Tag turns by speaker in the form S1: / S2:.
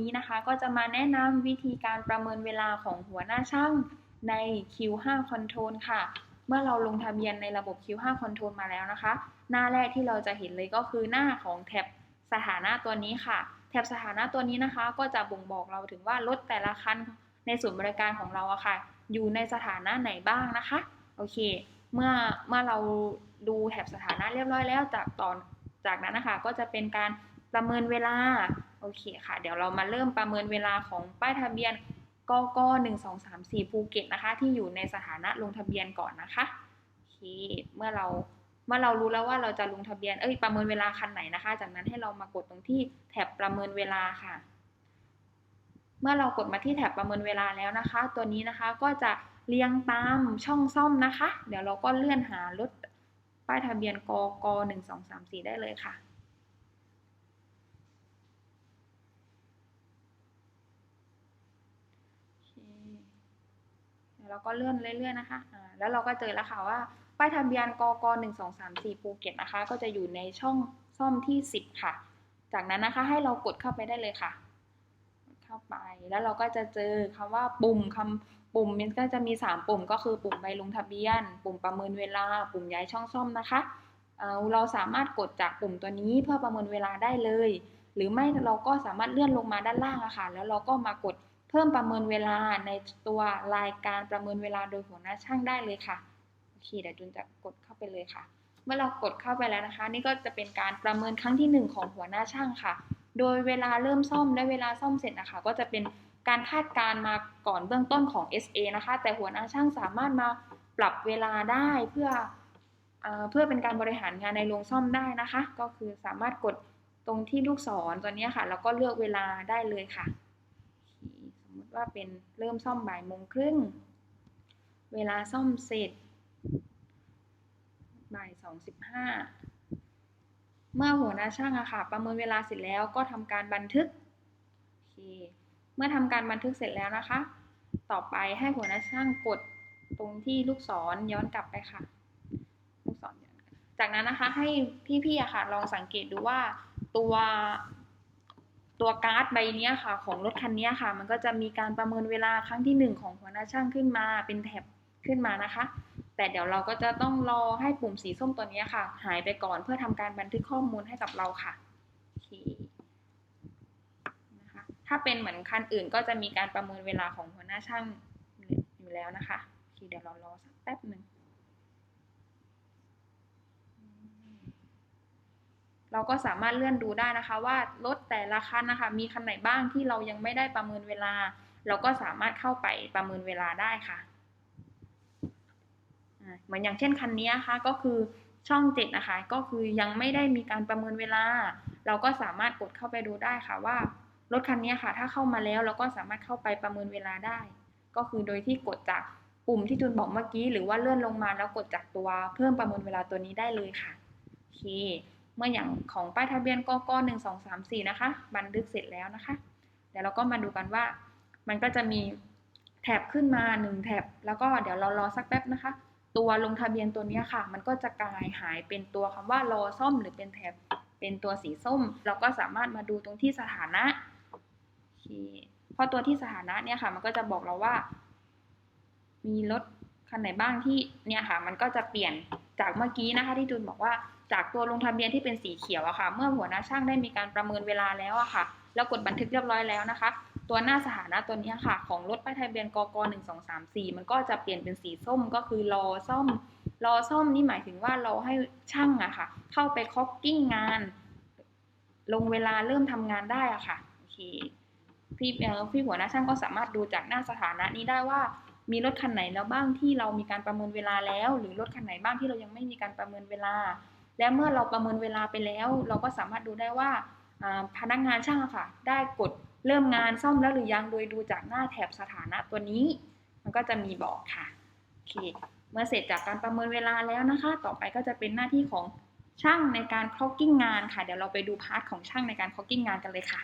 S1: นี้นะคะ ก็จะมาแนะนำวิธีการประเมินเวลาของหัวหน้าช่างใน Q5 Control ค่ะ เมื่อเราลงทะเบียนในระบบ Q5 Control มาแล้วนะคะ หน้าแรกที่เราจะเห็นเลยก็คือหน้าของแท็บสถานะตัวนี้ค่ะ แท็บสถานะตัวนี้นะคะ ก็จะบ่งบอกเราถึงว่ารถแต่ละคันในศูนย์บริการของเราอะค่ะ อยู่ในสถานะไหนบ้างนะคะ โอเค เมื่อเมื่อเราดูแท็บสถานะเรียบร้อยแล้วจากตอนจากนั้นนะคะ ก็จะเป็นการประเมินเวลา โอเคค่ะ เดี๋ยวเรามาเริ่มประเมินเวลาของป้ายทะเบียนกกหนึ่งสองสามสี่ภูเก็ตนะคะ ที่อยู่ในสถานะลงทะเบียนก่อนนะคะโอเคเมื่อเราเมื่อเรารู้แล้วว่าเราจะลงทะเบียนเอ้ยประเมินเวลาคันไหนนะคะ จากนั้นให้เรามากดตรงที่แท็บประเมินเวลาค่ะ เมื่อเรากดมาที่แท็บประเมินเวลาแล้วนะคะ ตัวนี้นะคะก็จะเรียงตามช่องซ่อมนะคะ เดี๋ยวเราก็เลื่อนหารถป้ายทะเบียนกกหนึ่งสองสามสี่ได้เลยค่ะ แล้วก็เลื่อนเรื่อยๆนะคะแล้วเราก็เจอแล้วค่ะว่าป้ายทะเบียนกกหนึ่งสองสามสี่ภูเก็ตนะคะ ก็จะอยู่ในช่องซ่อมที่สิบค่ะ จากนั้นนะคะให้เรากดเข้าไปได้เลยค่ะ เข้าไปแล้วเราก็จะเจอคำว่าปุ่มคำปุ่มมันก็จะมี 3 ปุ่มก็คือปุ่มใบลงทะเบียน ปุ่มประเมินเวลา ปุ่มย้ายช่องซ่อมนะคะเเราสามารถกดจากปุ่มตัวนี้เพื่อประเมินเวลาได้เลย หรือไม่เราก็สามารถเลื่อนลงมาด้านล่างอะค่ะ แล้วเราก็มากด เพิ่มประเมินเวลาในตัวรายการประเมินเวลาโดยหัวหน้าช่างได้เลยค่ะโอเคเดี๋ยวจุนจะกดเข้าไปเลยค่ะ เมื่อเรากดเข้าไปแล้วนะคะ นี่ก็จะเป็นการประเมินครั้งที่ 1 ของหัวหน้าช่างค่ะ โดยเวลาเริ่มซ่อมและเวลาซ่อมเสร็จนะคะ ก็จะเป็นการคาดการมาก่อนเบื้องต้นของ SA นะคะ แต่หัวหน้าช่างสามารถมาปรับเวลาได้เพื่อเพื่อเป็นการบริหารงานในโรงซ่อมได้นะคะ ก็คือสามารถกดตรงที่ลูกศรตัวนี้ค่ะ แล้วก็เลือกเวลาได้เลยค่ะ ติว่าเป็นเริ่มซ่อมบ่ายโมงครึ่ง เวลาซ่อมเสร็จ บ่ายสองสิบห้าเมื่อหัวหน้าช่างอะค่ะ ประเมินเวลาเสร็จแล้วก็ทำการบันทึกโอเคเมื่อทำการบันทึกเสร็จแล้วนะคะ ต่อไปให้หัวหน้าช่างกดตรงที่ลูกศรย้อนกลับไปค่ะ ลูกศรย้อนจากนั้นนะคะให้พี่ๆอะค่ะลองสังเกตดูว่าตัว ตัวการ์ดใบนี้ค่ะ ของรถคันนี้ค่ะ มันก็จะมีการประเมินเวลาครั้งที่ 1 ของหัวหน้าช่างขึ้นมาเป็นแท็บขึ้นมานะคะ แต่เดี๋ยวเราก็จะต้องรอให้ปุ่มสีส้มตัวนี้ค่ะ หายไปก่อนเพื่อทำการบันทึกข้อมูลให้กับเราค่ะโอเคนะคะถ้าเป็นเหมือนคันอื่นก็จะมีการประเมินเวลาของหัวหน้าช่างอยู่แล้วนะคะโอเคเดี๋ยวเรารอสักแป๊บหนึ่ง เราก็สามารถเลื่อนดูได้นะคะ ว่ารถแต่ละคันนะคะ มีคันไหนบ้างที่เรายังไม่ได้ประเมินเวลา เราก็สามารถเข้าไปประเมินเวลาได้ค่ะเหมือนอย่างเช่นคันนี้นะคะก็คือช่องเจ็ดนะคะก็คือยังไม่ได้มีการประเมินเวลา เราก็สามารถกดเข้าไปดูได้ค่ะว่ารถคันนี้ค่ะ ถ้าเข้ามาแล้วเราก็สามารถเข้าไปประเมินเวลาได้ ก็คือโดยที่กดจากปุ่มที่จุนบอกเมื่อกี้ หรือว่าเลื่อนลงมาแล้วกดจากตัวเพิ่มประเมินเวลาตัวนี้ได้เลยค่ะโอเค เมื่ออย่างของป้ายทะเบียนกกหนึ่งสองสามสี่นะคะ บันทึกเสร็จแล้วนะคะ เดี๋ยวเราก็มาดูกันว่า มันก็จะมีแถบขึ้นมาหนึ่งแถบแล้วก็เดี๋ยวเรารอสักแป๊บนะคะ ตัวลงทะเบียนตัวนี้ค่ะ มันก็จะกลายหายเป็นตัวคำว่ารอซ่อมหรือเป็นแถบเป็นตัวสีส้ม เราก็สามารถมาดูตรงที่สถานะโอเคเพราะตัวที่สถานะเนี่ยค่ะ มันก็จะบอกเราว่า มีรถคันไหนบ้างที่เนี่ยค่ะ มันก็จะเปลี่ยนจากเมื่อกี้นะคะ ที่จูนบอกว่า จากตัวลงทะเบียนที่เป็นสีเขียวอะค่ะ เมื่อหัวหน้าช่างได้มีการประเมินเวลาแล้วอะค่ะ แล้วกดบันทึกเรียบร้อยแล้วนะคะ ตัวหน้าสถานะตัวนี้ค่ะ ของรถป้ายทะเบียนกกหนึ่งสองสามสี่มันก็จะเปลี่ยนเป็นสีส้มก็คือรอซ่อม รอซ่อมนี่หมายถึงว่าเราให้ช่างอะค่ะ เข้าไปคอกกิ้งงาน ลงเวลาเริ่มทำงานได้อะค่ะโอเคพี่พี่หัวหน้าช่างก็สามารถดูจากหน้าสถานะนี้ได้ว่ามีรถคันไหนแล้วบ้างที่เรามีการประเมินเวลาแล้ว หรือรถคันไหนบ้างที่เรายังไม่มีการประเมินเวลา แล้วเมื่อเราประเมินเวลาไปแล้ว เราก็สามารถดูได้ว่าพนักงานช่างค่ะ ได้กดเริ่มงานซ่อมแล้วหรือยังโดยดูจากหน้าแถบสถานะตัวนี้ มันก็จะมีบอกค่ะโอเคเมื่อเสร็จจากการประเมินเวลาแล้วนะคะ ต่อไปก็จะเป็นหน้าที่ของช่างในการคล็อกกิ้งงานค่ะ เดี๋ยวเราไปดูพาร์ทของช่างในการคล็อกกิ้งงานกันเลยค่ะ